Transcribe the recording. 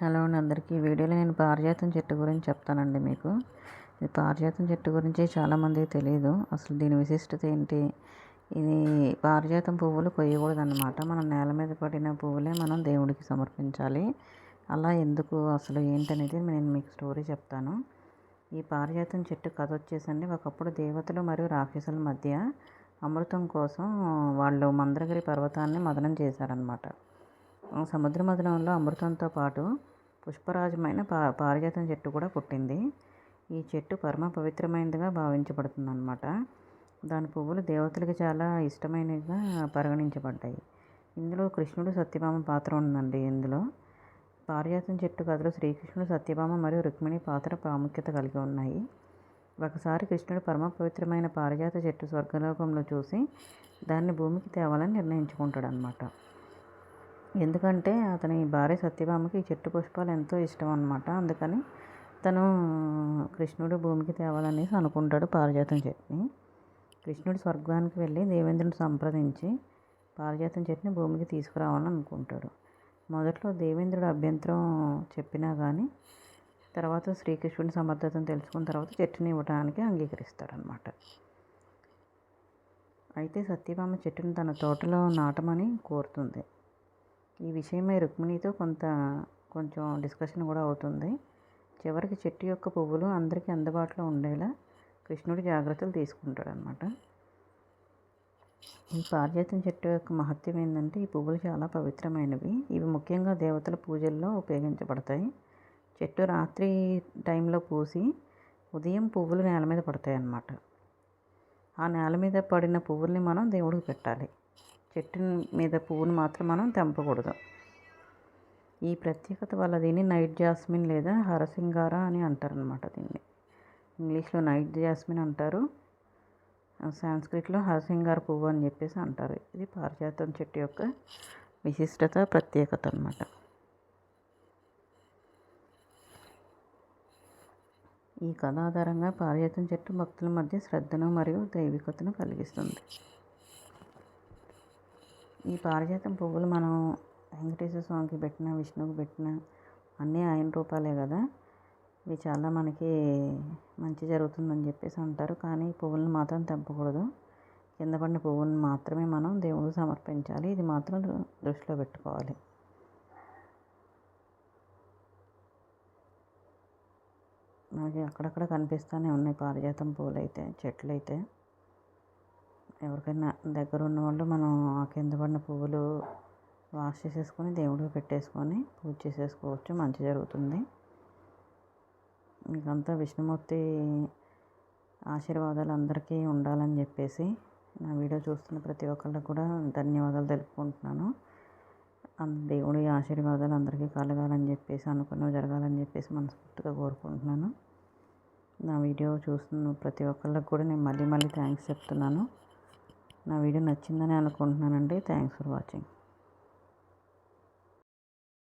Hello అండి అందరికీ. వీడియోలో నేను పారిజాతం చెట్టు గురించి చెప్తానండి మీకు. ఇది పారిజాతం చెట్టు గురించి చాలామందికి తెలియదు అసలు దీని విశిష్టత ఏంటి? ఇది పారిజాతం పువ్వులు కొయ్యకూడదు మనం నేల మీద పడిన పువ్వులే మనం దేవుడికి సమర్పించాలి. అలా ఎందుకు? అసలు ఏంటనేది నేను మీకు స్టోరీ చెప్తాను. ఈ పారిజాతం చెట్టు కథ వచ్చేసండి. ఒకప్పుడు దేవతలు మరియు రాక్షసుల మధ్య అమృతం కోసం వాళ్ళు మందరగిరి పర్వతాన్ని మదనం చేశారనమాట సముద్ర మదనంలో అమృతంతో పాటు పుష్పరాజమైన పా పారిజాతం చెట్టు కూడా పుట్టింది. ఈ చెట్టు పరమ పవిత్రమైనదిగా భావించబడుతుంది అనమాట దాని పువ్వులు దేవతలకు చాలా ఇష్టమైనవిగా పరిగణించబడ్డాయి. ఇందులో కృష్ణుడు సత్యభామ పాత్ర ఉందండి ఇందులో. పారిజాతం చెట్టు కథలో శ్రీకృష్ణుడు సత్యభామ మరియు రుక్మిణి పాత్ర ప్రాముఖ్యత కలిగి ఉన్నాయి. ఒకసారి కృష్ణుడు పరమ పవిత్రమైన పారిజాత చెట్టు స్వర్గలోకంలో చూసి దాన్ని భూమికి తేవాలని నిర్ణయించుకుంటాడు అనమాట ఎందుకంటే అతని భార్య సత్యభామకి ఈ చెట్టు పుష్పాలు ఎంతో ఇష్టం అనమాట అందుకని తను కృష్ణుడు భూమికి తేవాలనేసి అనుకుంటాడు పారిజాతం చెట్టుని. కృష్ణుడు స్వర్గానికి వెళ్ళి దేవేంద్రుని సంప్రదించి పారిజాతం చెట్టుని భూమికి తీసుకురావాలని అనుకుంటాడు. మొదట్లో దేవేంద్రుడు అభ్యంతరం చెప్పినా కానీ తర్వాత శ్రీకృష్ణుడి సమర్థతను తెలుసుకున్న తర్వాత చెట్టుని ఇవ్వడానికి అంగీకరిస్తాడనమాట అయితే సత్యభామ చెట్టును తన తోటలో నాటమని కోరుతుంది. ఈ విషయమై రుక్మిణితో కొంత కొంచెం డిస్కషన్ కూడా అవుతుంది. చివరికి చెట్టు యొక్క పువ్వులు అందరికీ అందుబాటులో ఉండేలా కృష్ణుడు జాగ్రత్తలు తీసుకుంటాడనమాట ఈ పారిజాతం చెట్టు యొక్క మహత్యం ఏంటంటే ఈ పువ్వులు చాలా పవిత్రమైనవి. ఇవి ముఖ్యంగా దేవతల పూజల్లో ఉపయోగించబడతాయి. చెట్టు రాత్రి టైంలో పూసి ఉదయం పువ్వులు నేల మీద పడతాయి అన్నమాట ఆ నేల మీద పడిన పువ్వుల్ని మనం దేవుడికి పెట్టాలి. చెట్టు మీద పువ్వును మాత్రం మనం తెంపకూడదు. ఈ ప్రత్యేకత వల్ల దీన్ని నైట్ జాస్మిన్ లేదా హరసింగార అని అంటారు అనమాట దీన్ని. ఇంగ్లీష్లో నైట్ జాస్మిన్ అంటారు. సాంస్క్రిట్లో హరసింగార పువ్వు అని చెప్పేసి అంటారు. ఇది పారిజాతం చెట్టు యొక్క విశిష్టత ప్రత్యేకత అనమాట ఈ కథ ఆధారంగా పారిజాతం చెట్టు భక్తుల మధ్య శ్రద్ధను మరియు దైవికతను కలిగిస్తుంది. ఈ పారిజాతం పువ్వులు మనం వెంకటేశ్వర స్వామికి పెట్టిన విష్ణువుకి పెట్టిన అన్నీ ఆయన రూపాలే కదా. ఇవి చాలా మనకి మంచి జరుగుతుందని చెప్పేసి అంటారు. కానీ పువ్వులను మాత్రం తెంపకూడదు. కింద పడిన పువ్వులను మాత్రమే మనం దేవుడికి సమర్పించాలి. ఇది మాత్రం దృష్టిలో పెట్టుకోవాలి. మనకి అక్కడక్కడ కనిపిస్తూనే ఉన్నాయి పారిజాతం పువ్వులు అయితే చెట్లు అయితే ఎవరికైనా దగ్గర ఉన్న వాళ్ళు మనం ఆ కింద పడిన పువ్వులు వాష్ చేసేసుకొని దేవుడికి పెట్టేసుకొని పూజ చేసేసుకోవచ్చు. మంచి జరుగుతుంది. మీకంతా విష్ణుమూర్తి ఆశీర్వాదాలు అందరికీ ఉండాలని చెప్పేసి నా వీడియో చూస్తున్న ప్రతి ఒక్కళ్ళకి కూడా ధన్యవాదాలు తెలుపుకుంటున్నాను. దేవుడి ఆశీర్వాదాలు అందరికీ కలగాలని చెప్పేసి అనుకున్నవి జరగాలని చెప్పేసి మనస్ఫూర్తిగా కోరుకుంటున్నాను. నా వీడియో చూస్తున్న ప్రతి ఒక్కళ్ళకి కూడా నేను మళ్ళీ మళ్ళీ థ్యాంక్స్ చెప్తున్నాను. నా వీడియో నచ్చిందని అనుకుంటున్నానండి. Thanks for watching